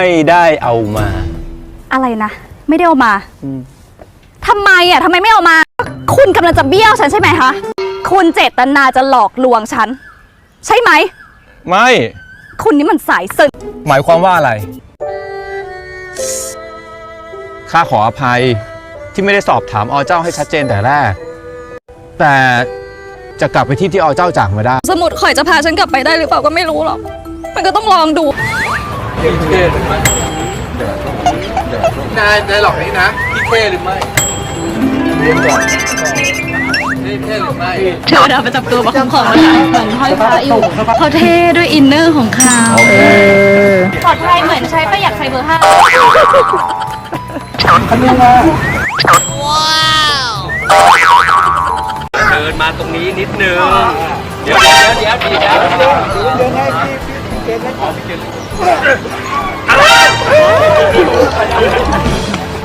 ไม่ได้เอามาอะไรนะ ไม่ได้เอามาอืมทำไมอะทำไมไม่เอามา คุณกำลังจะเบี้ยวฉันใช่ไหมคะ คุณเจตนาจะหลอกลวงฉัน ใช่ไหม ไม่ คุณนี่มันสายสึกหมายความว่าอะไร ข้าขออภัยที่ไม่ได้สอบถามอเจ้าให้ชัดเจนแต่แรก แต่จะกลับไปที่ที่อเจ้าจากมาได้ สมุดข่อยจะพาฉันกลับไปได้หรือเปล่าก็ไม่รู้หรอก มันก็ต้องลองดู นายนายหลอกนี่นะพี่เท่หรือไม่พี่เท่หรือไม่เทวดาประจำตัวมาคุ้มครองนะคะเหมือนห้อยพระอยู่เขาเท่ด้วยอินเนอร์ของเขาปลอดภัยเหมือนใช้ประหยัดไฟเบอร์ห้าเดินมาตรงนี้นิดนึง เดี๋ยวเดี๋ยวเดี๋ยวเดี๋ยวเดี๋ยว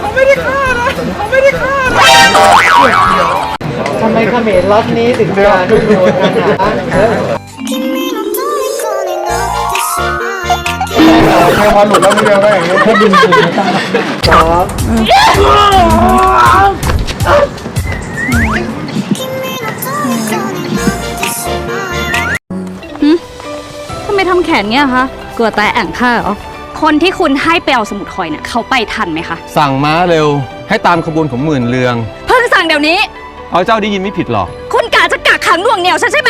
ขาไม่ได้ฆ่านะเขาไม่ได้ฆ่านะทำไมเขมรล็อตนี้ถึงจะดูโหดขนาดนั้นแค่พอหลุดแล้วไม่เดีได้อย่างเงี้ยแค่ดึงดึงสองทำไมทำแขนเงี้ยคะ กลัวแต่แอ่งข้าเหรอ คนที่คุณให้ไปเอาสมุดคอยเนี่ยเขาไปทันไหมคะ สั่งม้าเร็ว ให้ตามขบวนของหมื่นเรือง เพิ่งสั่งเดี๋ยวนี้อเจ้าได้ยินไม่ผิดหรอก คุณกะจะกักขังหน่วงเหนียวฉันใช่ไหม